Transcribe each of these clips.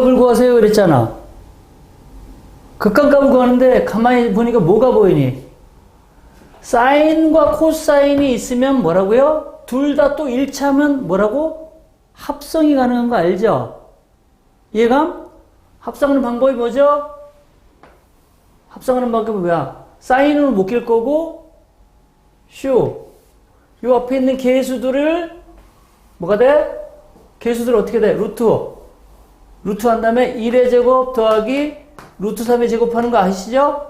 극한값을 구하세요 그랬잖아. 극한값을 구하는데 가만히 보니까 뭐가 보이니? 사인과 코사인이 있으면 뭐라고요? 둘 다 또 일치하면 뭐라고? 합성이 가능한 거 알죠? 이해감? 합성하는 방법이 뭐죠? 합성하는 방법이 뭐야? 사인으로 묶일 거고, 쇼. 요 앞에 있는 개수들을, 뭐가 돼? 개수들 어떻게 돼? 루트. 루트 한 다음에 1의 제곱 더하기 루트 3의 제곱하는 거 아시죠?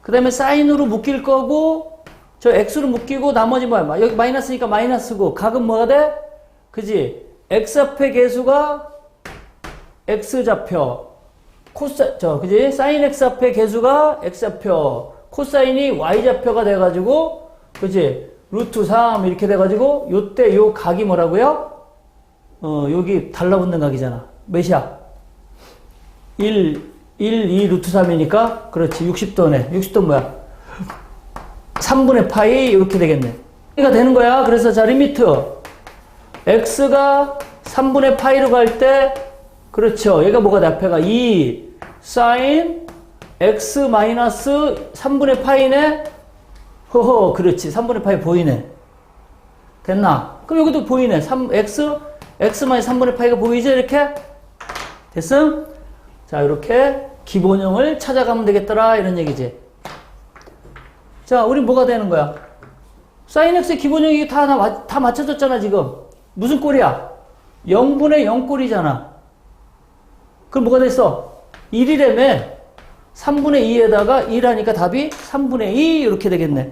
그 다음에 사인으로 묶일 거고, 저 x로 묶이고, 나머지 뭐야? 여기 마이너스니까 마이너스고, 각은 뭐가 돼? 그지? x 앞에 개수가 x좌표. 코사, 저, 그지? 사인 x 앞에 개수가 x좌표. 코사인이 y좌표가 돼가지고, 그지? 루트 3 이렇게 돼가지고, 요때 요 각이 뭐라고요? 어, 여기 달라붙는 각이잖아. 몇이야? 1, 1, 2 루트 3이니까, 그렇지. 60도네. 60도 뭐야? 3분의 파이 이렇게 되겠네. 이가 되는 거야. 그래서 자, 리미트. x가 3분의 파이로 갈 때, 그렇죠. 얘가 뭐가 돼? 앞에가 2 사인 x 마이너스 3분의 파이네? 허허, 그렇지. 3분의 파이 보이네. 됐나? 그럼 여기도 보이네. 3, x, x 마이너스 3분의 파이가 보이죠? 이렇게? 됐음? 자, 이렇게 기본형을 찾아가면 되겠더라. 이런 얘기지. 자, 우리 뭐가 되는 거야? 사인 x의 기본형이 다, 다, 맞- 다 맞춰졌잖아, 지금. 무슨 꼴이야? 0분의 0꼴이잖아. 그럼 뭐가 됐어? 1이라며 3분의 2에다가 1하니까 답이 3분의 2 이렇게 되겠네.